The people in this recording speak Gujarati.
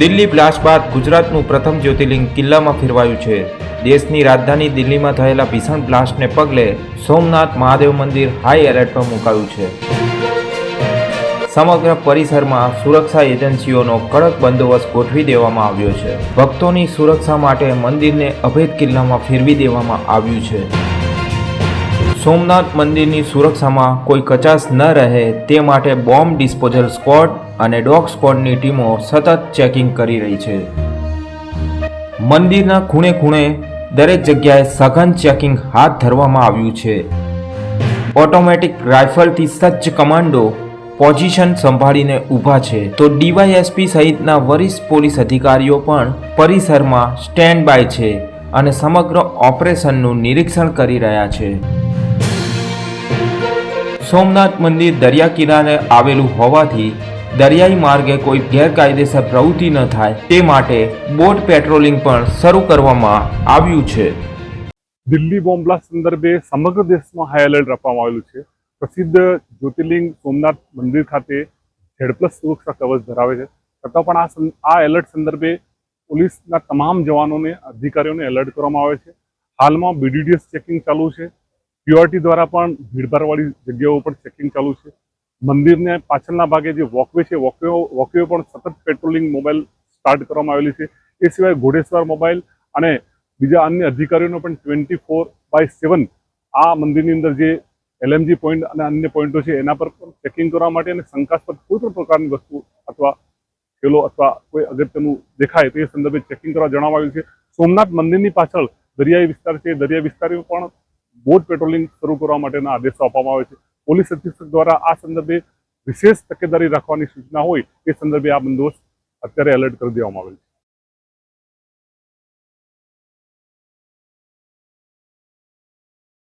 દિલ્હી બ્લાસ્ટ બાદ ગુજરાતનું પ્રથમ જ્યોતિર્લિંગ કિલ્લામાં ફેરવાયું છે. દેશની રાજધાની દિલ્હીમાં થયેલા ભીષણ બ્લાસ્ટને પગલે સોમનાથ મહાદેવ મંદિર હાઈ એલર્ટ પર મુકાયું છે. સમગ્ર પરિસરમાં સુરક્ષા એજન્સીઓનો કડક બંદોબસ્ત ગોઠવી દેવામાં આવ્યો છે. ભક્તોની સુરક્ષા માટે મંદિરને અભેદ કિલ્લામાં ફેરવી દેવામાં આવ્યું છે. સોમનાથ મંદિરની સુરક્ષામાં કોઈ કચાશ ન રહે તે માટે બોમ્બ ડિસ્પોઝલ સ્કોડ અને ડોગ સ્કોડની ટીમો સતત ચેકિંગ કરી રહી છે. મંદિરના ખૂણે ખૂણે દરેક જગ્યાએ સઘન ચેકિંગ હાથ ધરવામાં આવ્યું છે. ઓટોમેટિક રાઇફલથી સજ્જ કમાન્ડો પોઝિશન સંભાળીને ઊભા છે. તો ડીવાયએસપી સહિતના વરિષ્ઠ પોલીસ અધિકારીઓ પણ પરિસરમાં સ્ટેન્ડ બાય છે અને સમગ્ર ઓપરેશનનું નિરીક્ષણ કરી રહ્યા છે. સોમનાથ મંદિર દરિયા કિનારે આવેલું હોવાથી દરિયાઈ માર્ગે કોઈ ગેરકાયદેસર પ્રવૃત્તિ ન થાય તે માટે બોટ પેટ્રોલિંગ પણ શરૂ કરવામાં આવ્યું છે. દિલ્હી બોમ્બ બ્લાસ્ટ સંદર્ભે સમગ્ર દેશમાં હાઈ એલર્ટ આપવામાં આવેલું છે. પ્રસિદ્ધ જ્યોતિર્લિંગ સોમનાથ મંદિર ખાતે ઝેડ પ્લસ સુરક્ષા કવચ ધરાવે છે. છતાં પણ આ આ એલર્ટ સંદર્ભે પોલીસના તમામ જવાનોને, અધિકારીઓને એલર્ટ કરવામાં આવે છે. હાલમાં બીડીડીએસ ચેકિંગ ચાલુ છે. પ્યુઆરટી દ્વારા પણ ભીડભાડવાળી જગ્યાઓ પર ચેકિંગ ચાલુ છે. મંદિરને પાછળના ભાગે જે વોકવે છે વોકવે વોકવે પણ સતત પેટ્રોલિંગ મોબાઈલ સ્ટાર્ટ કરવામાં આવેલી છે. એ સિવાય ઘોડેશ્વર મોબાઈલ અને બીજા અન્ય અધિકારીઓનો પણ ટ્વેન્ટી ફોર બાય સેવન આ મંદિરની અંદર જે એલએમજી પોઈન્ટ અને અન્ય પોઈન્ટો છે, એના પર પણ ચેકિંગ કરવા માટે અને શંકાસ્પદ કોઈ પણ પ્રકારની વસ્તુ અથવા ખેલો અથવા કોઈ અગત્યનું દેખાય તો એ સંદર્ભે ચેકિંગ કરવા જણાવાયું છે. સોમનાથ મંદિરની પાછળ દરિયાઈ વિસ્તાર છે. દરિયાઈ વિસ્તારમાં પણ બોટ પેટ્રોલિંગ શરૂ કરવા માટેના આદેશો આપવામાં આવે છે. પોલીસ અધિક્ષક દ્વારા આ સંદર્ભે વિશેષ તકેદારી રાખવાની સૂચના હોય એ સંદર્ભે આ બંદોબસ્ત અત્યારે એલર્ટ કરી દેવામાં આવેલ છે.